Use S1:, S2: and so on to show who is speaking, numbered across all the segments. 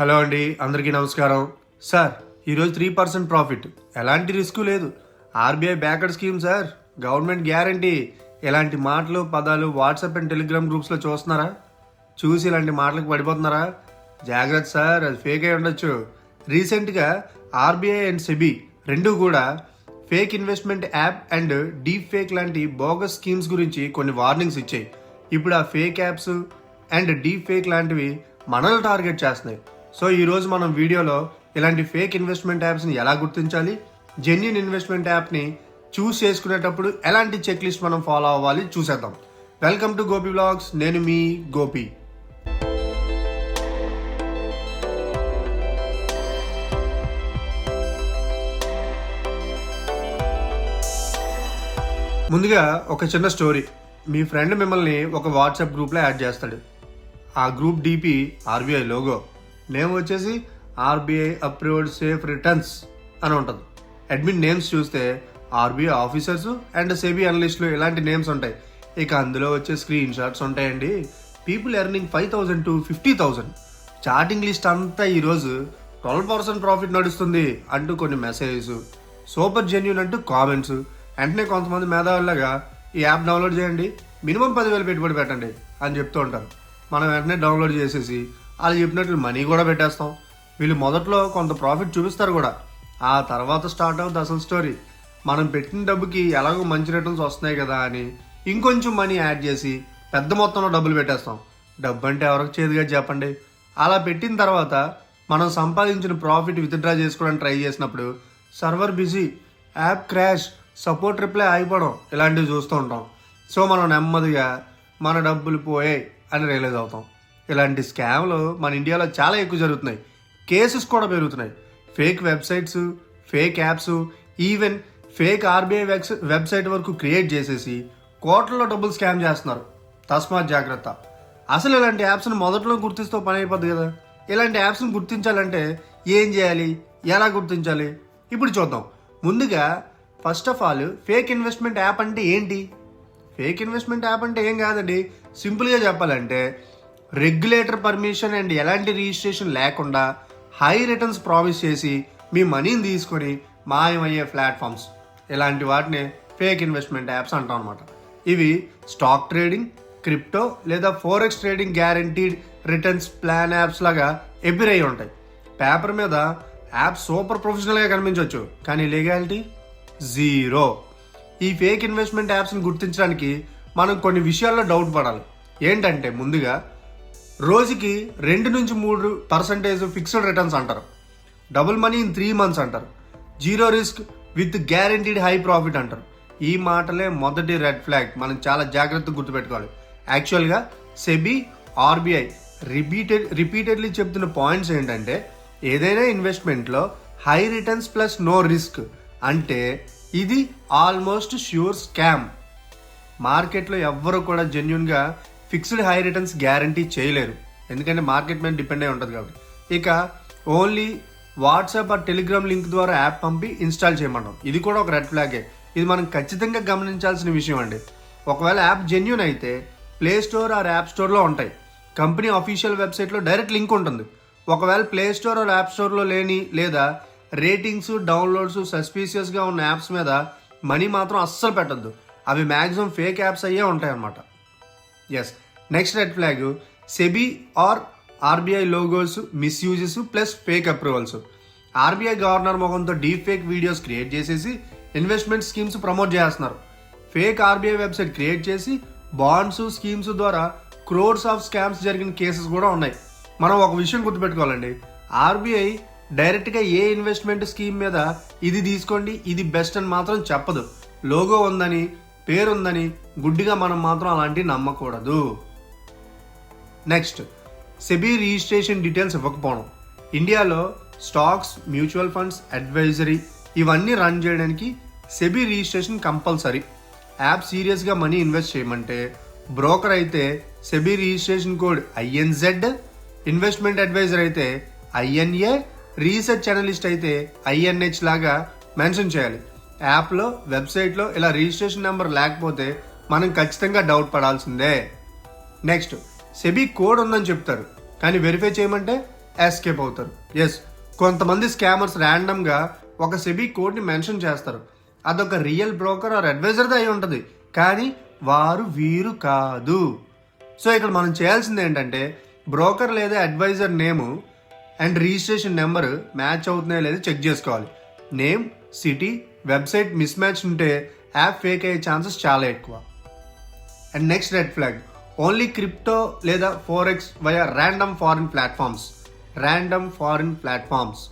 S1: Hello అండి అందరికీ నమస్కారం. సార్ ఈరోజు త్రీ పర్సెంట్ ప్రాఫిట్ ఎలాంటి రిస్క్ లేదు. RBI backer scheme sir. Government guarantee. ఇలాంటి మాటలు పదాలు వాట్సాప్ అండ్ టెలిగ్రామ్ గ్రూప్స్లో చూస్తున్నారా? చూసి ఇలాంటి మాటలకు పడిపోతున్నారా? జాగ్రత్త సార్. అది ఫేక్ అయి ఉండొచ్చు. రీసెంట్గా ఆర్బీఐ అండ్ సెబీ రెండు కూడా fake investment app and deep fake లాంటి బోగస్ స్కీమ్స్ గురించి కొన్ని వార్నింగ్స్ ఇచ్చాయి. ఇప్పుడు ఆ fake apps and deep fake లాంటివి మనల్ని టార్గెట్ చేస్తున్నాయి. సో ఈరోజు మనం వీడియోలో ఇలాంటి ఫేక్ ఇన్వెస్ట్మెంట్ యాప్స్ని ఎలా గుర్తించాలి జెన్యున్ ఇన్వెస్ట్మెంట్ యాప్ని చూస్ చేసుకునేటప్పుడు ఎలాంటి చెక్ లిస్ట్ మనం ఫాలో అవ్వాలి చూసేద్దాం. వెల్కమ్ టు గోపి బ్లాగ్స్ నేను మీ గోపి. ముందుగా ఒక చిన్న స్టోరీ మీ ఫ్రెండ్ మిమ్మల్ని ఒక వాట్సాప్ గ్రూప్లో యాడ్ చేస్తాడు. ఆ group DP RBI logo name వచ్చేసి ఆర్బీఐ అప్రూవ్డ్ సేఫ్ రిటర్న్స్ అని ఉంటుంది. అడ్మిన్ నేమ్స్ చూస్తే ఆర్బీఐ ఆఫీసర్స్ అండ్ సెబీ అనలిస్టులు ఇలాంటి నేమ్స్ ఉంటాయి. ఇక అందులో వచ్చే స్క్రీన్ షాట్స్ ఉంటాయండి. People earning five thousand to fifty thousand. Chatting list అంతా ఈరోజు ట్వెల్వ్ పర్సెంట్ ప్రాఫిట్ నడుస్తుంది అంటూ కొన్ని మెసేజెస్. సూపర్ జెన్యున్ అంటూ కామెంట్స్. వెంటనే కొంతమంది మేధావులాగా ఈ యాప్ డౌన్లోడ్ చేయండి. మినిమం పదివేలు పెట్టుబడి పెట్టండి అని చెప్తూ ఉంటారు. మనం వెంటనే డౌన్లోడ్ చేసేసి వాళ్ళు చెప్పినట్లు మనీ కూడా పెట్టేస్తాం. వీళ్ళు మొదట్లో కొంత ప్రాఫిట్ చూపిస్తారు కూడా. ఆ తర్వాత స్టార్ట్ అవుతుంది అసలు స్టోరీ. మనం పెట్టిన డబ్బుకి ఎలాగో మంచి రిటర్న్స్ వస్తున్నాయి కదా అని ఇంకొంచెం మనీ యాడ్ చేసి పెద్ద మొత్తంలో డబ్బులు పెట్టేస్తాం. డబ్బు అంటే ఎవరికి చేదుగా చెప్పండి. అలా పెట్టిన తర్వాత మనం సంపాదించిన ప్రాఫిట్ విత్డ్రా చేసుకోవడానికి ట్రై చేసినప్పుడు server busy app crash support reply ఆగిపోవడం ఇలాంటివి చూస్తూ ఉంటాం. సో మనం నెమ్మదిగా మన డబ్బులు పోయాయి అని రియలైజ్ అవుతాం. ఇలాంటి స్కామ్లు మన ఇండియాలో చాలా ఎక్కువ జరుగుతున్నాయి. కేసెస్ కూడా పెరుగుతున్నాయి. Fake websites fake apps even fake RBI website వరకు క్రియేట్ చేసేసి కోట్లలో డబ్బులు స్కామ్ చేస్తున్నారు. తస్మాత్ జాగ్రత్త. అసలు ఇలాంటి యాప్స్ని మొదట్లో గుర్తిస్తూ పని అయిపోద్ది కదా. ఇలాంటి యాప్స్ని గుర్తించాలంటే ఏం చేయాలి? ఎలా గుర్తించాలి? ఇప్పుడు చూద్దాం. ముందుగా first of all fake investment app అంటే ఏంటి? ఫేక్ ఇన్వెస్ట్మెంట్ యాప్ అంటే ఏం కాదండి. సింపుల్గా చెప్పాలంటే రెగ్యులేటర్ పర్మిషన్ అండ్ ఎలాంటి రిజిస్ట్రేషన్ లేకుండా హై రిటర్న్స్ ప్రామిస్ చేసి మీ మనీని తీసుకొని మాయమయ్యే ప్లాట్ఫామ్స్. ఇలాంటి వాటిని ఫేక్ ఇన్వెస్ట్మెంట్ యాప్స్ అంటాం అనమాట ఇవి స్టాక్ ట్రేడింగ్ క్రిప్టో లేదా forex trading guaranteed returns plan apps లాగా ఎబిరై ఉంటాయి. పేపర్ మీద యాప్ సూపర్ ప్రొఫెషనల్గా కనిపించవచ్చు కానీ లీగాలిటీ? జీరో. ఈ ఫేక్ ఇన్వెస్ట్మెంట్ యాప్స్ని గుర్తించడానికి మనం కొన్ని విషయాల్లో డౌట్ పడాలి. ఏంటంటే ముందుగా రోజుకి రెండు నుంచి మూడు పర్సంటేజ్ ఫిక్స్డ్ రిటర్న్స్ అంటారు. Double money in three months అంటారు. Zero risk with guaranteed high profit అంటారు. ఈ మాటలే మొదటి రెడ్ ఫ్లాగ్ మనం చాలా జాగ్రత్తగా గుర్తుపెట్టుకోవాలి. యాక్చువల్గా సెబీ ఆర్బీఐ రిపీటెడ్ రిపీటెడ్లీ చెప్తున్న పాయింట్స్ ఏంటంటే ఏదైనా ఇన్వెస్ట్మెంట్లో high returns plus no risk అంటే ఇది ఆల్మోస్ట్ ష్యూర్ స్కామ్ మార్కెట్లో ఎవ్వరు కూడా జెన్యున్గా ఫిక్స్డ్ హై రిటర్న్స్ గ్యారంటీ చేయలేరు. ఎందుకంటే మార్కెట్ మీద డిపెండ్ అయి ఉంటుంది కాబట్టి. ఇక ఓన్లీ వాట్సాప్ ఆ టెలిగ్రామ్ లింక్ ద్వారా యాప్ పంపి ఇన్స్టాల్ చేయమంటాం. ఇది కూడా ఒక రెడ్ ఫ్లాగే. ఇది మనం ఖచ్చితంగా గమనించాల్సిన విషయం అండి. ఒకవేళ యాప్ జెన్యున్ అయితే ప్లే స్టోర్ ఆర్ యాప్ స్టోర్లో ఉంటాయి. కంపెనీ అఫీషియల్ వెబ్సైట్లో డైరెక్ట్ లింక్ ఉంటుంది. ఒకవేళ ప్లే స్టోర్ ఆర్ యాప్ స్టోర్లో లేని లేదా రేటింగ్స్ డౌన్లోడ్స్ సస్పీషియస్గా ఉన్న యాప్స్ మీద మనీ మాత్రం అస్సలు పెట్టద్దు. అవి మ్యాక్సిమం ఫేక్ యాప్స్ అయ్యే ఉంటాయి అన్నమాట yes next red flag SEBI or RBI logos misuses plus fake approvals RBI governor ముఖంతో డీప్ ఫేక్ వీడియోస్ క్రియేట్ చేసేసి ఇన్వెస్ట్మెంట్ స్కీమ్స్ ప్రమోట్ చేస్తున్నారు. ఫేక్ ఆర్బీఐ వెబ్సైట్ క్రియేట్ చేసి బాండ్స్ స్కీమ్స్ ద్వారా క్రోర్స్ ఆఫ్ స్కామ్స్ జరిగిన cases కూడా ఉన్నాయి. మనం ఒక విషయం గుర్తుపెట్టుకోవాలండి. ఆర్బీఐ డైరెక్ట్గా ఏ ఇన్వెస్ట్మెంట్ స్కీమ్ మీద ఇది తీసుకోండి ఇది బెస్ట్ అని మాత్రం చెప్పదు. లోగో ఉందని పేరుందని గుడ్డిగా మనం మాత్రం అలాంటివి నమ్మకూడదు. నెక్స్ట్ సెబీ రిజిస్ట్రేషన్ డీటెయిల్స్ ఇవ్వకపోవడం. ఇండియాలో స్టాక్స్ మ్యూచువల్ ఫండ్స్ అడ్వైజరీ ఇవన్నీ రన్ చేయడానికి సెబీ రిజిస్ట్రేషన్ కంపల్సరీ. యాప్ సీరియస్గా మనీ ఇన్వెస్ట్ చేయమంటే బ్రోకర్ అయితే SEBI registration code INZ investment advisor అయితే ఐఎన్ఏ రీసెర్చ్ అనలిస్ట్ అయితే ఐఎన్హెచ్ లాగా మెన్షన్ చేయాలి. యాప్లో వెబ్సైట్లో ఇలా రిజిస్ట్రేషన్ నెంబర్ లేకపోతే మనం ఖచ్చితంగా డౌట్ పడాల్సిందే. నెక్స్ట్ సెబీ కోడ్ ఉందని చెప్తారు కానీ వెరిఫై చేయమంటే ఎస్కేప్ అవుతారు. ఎస్ కొంతమంది స్కామర్స్ ర్యాండమ్గా ఒక సెబీ కోడ్ని మెన్షన్ చేస్తారు. అదొక రియల్ బ్రోకర్ ఆర్ అడ్వైజర్ది అయి ఉంటుంది కానీ వారు వీరు కాదు. సో ఇక్కడ మనం చేయాల్సింది ఏంటంటే బ్రోకర్ లేదా adviser name and registration number match అవుతున్నాయో లేదో చెక్ చేసుకోవాలి. Name city website mismatch ఉంటే యాప్ ఫేక్ అయ్యే ఛాన్సెస్ చాలా ఎక్కువ. And next red flag only crypto లేదా forex via random foreign platforms random foreign platforms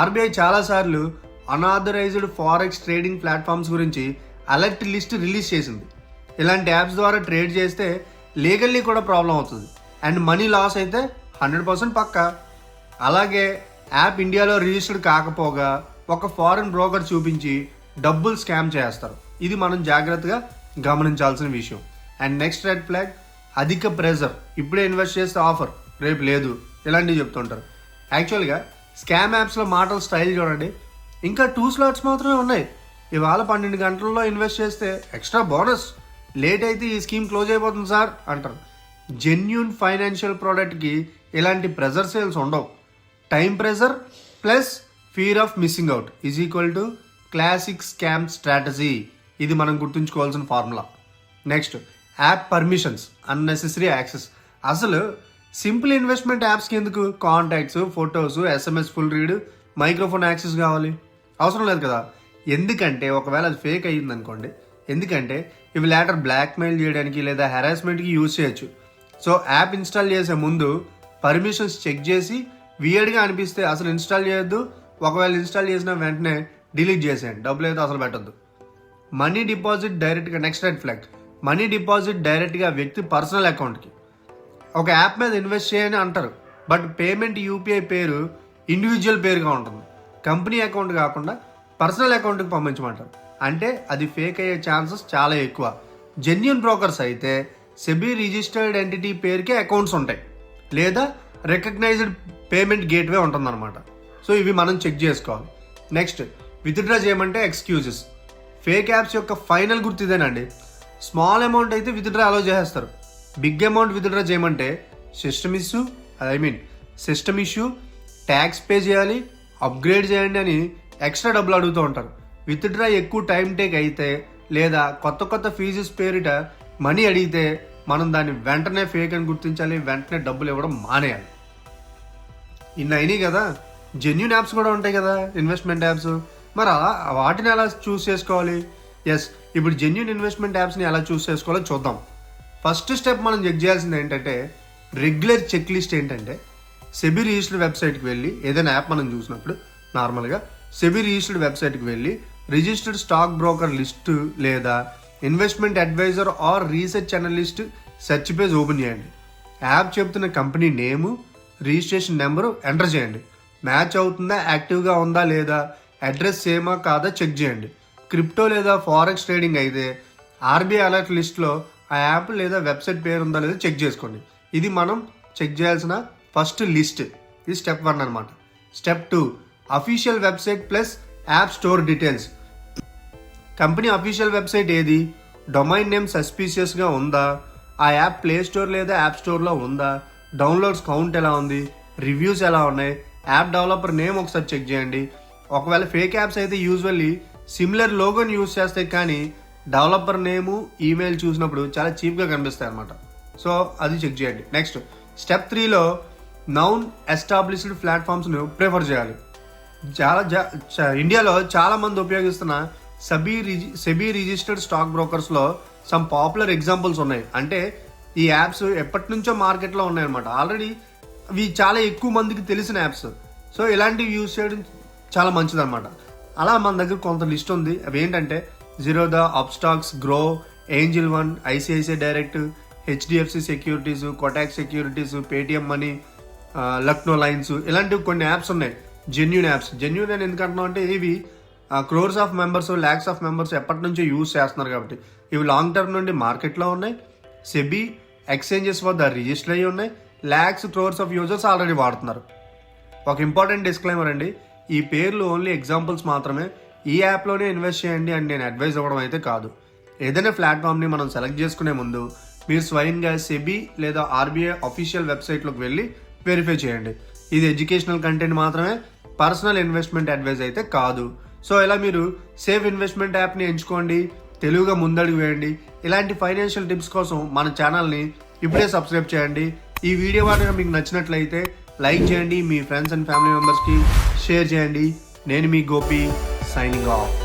S1: RBI చాలాసార్లు అనాథరైజ్డ్ ఫారెక్స్ ట్రేడింగ్ ప్లాట్ఫామ్స్ గురించి అలర్ట్ లిస్ట్ రిలీజ్ చేసింది. ఇలాంటి యాప్స్ ద్వారా ట్రేడ్ చేస్తే లీగల్లీ కూడా ప్రాబ్లం అవుతుంది. అండ్ మనీ లాస్ అయితే హండ్రెడ్ పర్సెంట్ పక్కా. అలాగే యాప్ ఇండియాలో రిజిస్టర్డ్ కాకపోగా ఒక ఫారెన్ బ్రోకర్ చూపించి డబ్బులు స్కామ్ చేస్తారు. ఇది మనం జాగ్రత్తగా గమనించాల్సిన విషయం. అండ్ నెక్స్ట్ రెడ్ ఫ్లాగ్ అధిక ప్రెజర్. ఇప్పుడే ఇన్వెస్ట్ చేస్తే ఆఫర్. రేపు లేదు. ఇలాంటివి చెప్తుంటారు. యాక్చువల్గా స్కామ్ యాప్స్లో మాటల స్టైల్ చూడండి. ఇంకా టూ స్లాట్స్ మాత్రమే ఉన్నాయి. ఇవాళ పన్నెండు గంటల్లో ఇన్వెస్ట్ చేస్తే ఎక్స్ట్రా బోనస్. లేట్ అయితే ఈ స్కీమ్ క్లోజ్ అయిపోతుంది సార్ అంటారు. జెన్యున్ ఫైనాన్షియల్ ప్రోడక్ట్కి ఇలాంటి ప్రెజర్ సేల్స్ ఉండవు. Time pressure plus fear of missing out is equal to classic scam strategy ఇది మనం గుర్తుంచుకోవాల్సిన formula next app permissions unnecessary access అసలు సింపుల్ ఇన్వెస్ట్మెంట్ యాప్స్కి ఎందుకు contacts photos SMS full read microphone access కావాలి? అవసరం లేదు కదా. ఎందుకంటే ఒకవేళ అది ఫేక్ అయ్యింది అనుకోండి ఎందుకంటే ఇవి లేటర్ బ్లాక్మెయిల్ చేయడానికి లేదా హెరాస్మెంట్కి యూజ్ చేయొచ్చు. సో యాప్ ఇన్స్టాల్ చేసే ముందు పర్మిషన్స్ చెక్ చేసి వియర్డ్గా అనిపిస్తే అసలు ఇన్స్టాల్ చేయొద్దు. ఒకవేళ ఇన్స్టాల్ చేసిన వెంటనే డిలీట్ చేసేయండి. డబ్బులు అయితే అసలు పెట్టద్దు. మనీ డిపాజిట్ డైరెక్ట్గా next red flag. Money deposit డైరెక్ట్గా వ్యక్తి పర్సనల్ అకౌంట్కి ఒక యాప్ మీద ఇన్వెస్ట్ చేయని అంటారు. బట్ పేమెంట్ యూపీఐ పేరు ఇండివిజువల్ పేరుగా ఉంటుంది. కంపెనీ అకౌంట్ కాకుండా పర్సనల్ అకౌంట్కి పంపించమంటారు. అంటే అది ఫేక్ అయ్యే ఛాన్సెస్ చాలా ఎక్కువ. జెన్యున్ బ్రోకర్స్ అయితే సెబీ రిజిస్టర్డ్ ఎంటిటీ పేరుకే అకౌంట్స్ ఉంటాయి. లేదా రికగ్నైజ్డ్ పేమెంట్ గేట్వే ఉంటుందన్నమాట. సో ఇవి మనం చెక్ చేసుకోవాలి. నెక్స్ట్ విత్డ్రా చేయమంటే ఎక్స్క్యూజెస్ ఫేక్ యాప్స్ యొక్క ఫైనల్ గుర్తు ఇదేనండి. స్మాల్ అమౌంట్ అయితే విత్డ్రా అలో చేసేస్తారు. బిగ్ అమౌంట్ విత్డ్రా చేయమంటే system issue I mean system issue tax pay చేయాలి అప్గ్రేడ్ చేయండి అని ఎక్స్ట్రా డబ్బులు అడుగుతూ ఉంటారు. విత్డ్రా ఎక్కువ టైం టేక్ అయితే లేదా కొత్త కొత్త ఫీజెస్ పేరిట మనీ అడిగితే మనం దాన్ని వెంటనే ఫేక్ అని గుర్తించాలి వెంటనే డబ్బులు ఇవ్వడం మానేయాలి. ఇన్ని అయినాయి కదా? జెన్యున్ యాప్స్ కూడా ఉంటాయి కదా ఇన్వెస్ట్మెంట్ యాప్స్ మరి అలా వాటిని ఎలా చూస్ చేసుకోవాలి? ఎస్ ఇప్పుడు జెన్యున్ ఇన్వెస్ట్మెంట్ యాప్స్ని ఎలా చూస్ చేసుకోవాలో చూద్దాం. ఫస్ట్ స్టెప్ మనం చెక్ చేయాల్సింది ఏంటంటే రెగ్యులర్ చెక్ లిస్ట్ ఏంటంటే సెబీ రిజిస్టర్డ్ వెబ్సైట్కి వెళ్ళి ఏదైనా యాప్ మనం చూసినప్పుడు నార్మల్గా సెబీ రిజిస్టర్డ్ వెబ్సైట్కి వెళ్ళి రిజిస్టర్డ్ స్టాక్ బ్రోకర్ లిస్ట్ లేదా investment adviser or research analyst search page open చేయండి. యాప్ చెప్తున్న company name registration number enter చేయండి. మ్యాచ్ అవుతుందా యాక్టివ్గా ఉందా లేదా అడ్రస్ సేమా కాదా చెక్ చేయండి. క్రిప్టో లేదా ఫారెక్స్ ట్రేడింగ్ అయితే ఆర్బీఐ అలర్ట్ లిస్ట్లో ఆ యాప్ లేదా వెబ్సైట్ పేరు ఉందా లేదా చెక్ చేసుకోండి. ఇది మనం చెక్ చేయాల్సిన ఫస్ట్ లిస్ట్. ఇది స్టెప్ వన్ అనమాట step two official website plus app store details. Company official website ఏది? డొమైన్ నేమ్ సస్పీషియస్గా ఉందా? ఆ యాప్ ప్లే స్టోర్ లేదా యాప్ స్టోర్లో ఉందా? డౌన్లోడ్స్ కౌంట్ ఎలా ఉంది? రివ్యూస్ ఎలా ఉన్నాయి? యాప్ డెవలపర్ నేమ్ ఒకసారి చెక్ చేయండి. ఒకవేళ ఫేక్ యాప్స్ అయితే యూజువల్లీ సిమిలర్ లోగోని యూజ్ చేస్తే కానీ డెవలపర్ నేము ఈమెయిల్ చూసినప్పుడు చాలా చీప్గా కనిపిస్తాయి అనమాట సో అది చెక్ చేయండి. నెక్స్ట్ స్టెప్ త్రీలో నౌన్ ఎస్టాబ్లిష్డ్ ప్లాట్ఫామ్స్ను ప్రిఫర్ చేయాలి. చాలా జా- ఇండియాలో చాలామంది ఉపయోగిస్తున్న సబీ రిజి సెబీ రిజిస్టర్డ్ స్టాక్ బ్రోకర్స్లో సమ్ పాపులర్ ఎగ్జాంపుల్స్ ఉన్నాయి. అంటే ఈ యాప్స్ ఎప్పటి నుంచో మార్కెట్లో ఉన్నాయన్నమాట. ఆల్రెడీ ఇవి చాలా ఎక్కువ మందికి తెలిసిన యాప్స్. సో ఇలాంటివి యూజ్ చేయడం చాలా మంచిదన్నమాట. అలా మన దగ్గర కొంత లిస్ట్ ఉంది. అవి ఏంటంటే Zerodha Upstox grow angel one ICICI direct HDFC securities Kotak securities Paytm money Lucknow lines ఇలాంటివి కొన్ని యాప్స్ ఉన్నాయి. Genuine apps. జెన్యున్ అని ఎందుకంటున్నాం అంటే ఇవి crores of members lakhs of members ఎప్పటి నుంచో యూజ్ చేస్తున్నారు కాబట్టి. ఇవి లాంగ్ టర్మ్ నుండి మార్కెట్లో ఉన్నాయి. సెబీ ఎక్స్చేంజెస్ వద్ద రిజిస్టర్ అయ్యి ఉన్నాయి. Lakhs crores of users already వాడుతున్నారు. ఒక ఇంపార్టెంట్ డిస్క్లైమర్ అండి. ఈ పేర్లు ఓన్లీ ఎగ్జాంపుల్స్ మాత్రమే. ఈ యాప్లోనే ఇన్వెస్ట్ చేయండి అని నేను అడ్వైజ్ ఇవ్వడం అయితే కాదు. ఏదైనా ప్లాట్ఫామ్ని మనం సెలెక్ట్ చేసుకునే ముందు మీరు స్వయంగా సెబీ లేదా ఆర్బీఐ అఫీషియల్ వెబ్సైట్లోకి వెళ్ళి వెరిఫై చేయండి. ఇది ఎడ్యుకేషనల్ కంటెంట్ మాత్రమే. పర్సనల్ ఇన్వెస్ట్మెంట్ అడ్వైజ్ అయితే కాదు. సో ఇలా మీరు సేఫ్ ఇన్వెస్ట్మెంట్ యాప్ని ఎంచుకోండి. తెలుగుగా ముందడుగు వేయండి. ఇలాంటి ఫైనాన్షియల్ టిప్స్ కోసం మన ఛానల్ని ఇప్పుడే సబ్స్క్రైబ్ చేయండి. ఈ వీడియో కనుక మీకు నచ్చినట్లయితే లైక్ చేయండి మీ ఫ్రెండ్స్ అండ్ ఫ్యామిలీ మెంబర్స్కి షేర్ చేయండి. నేను మీ గోపి సైనింగ్ ఆఫ్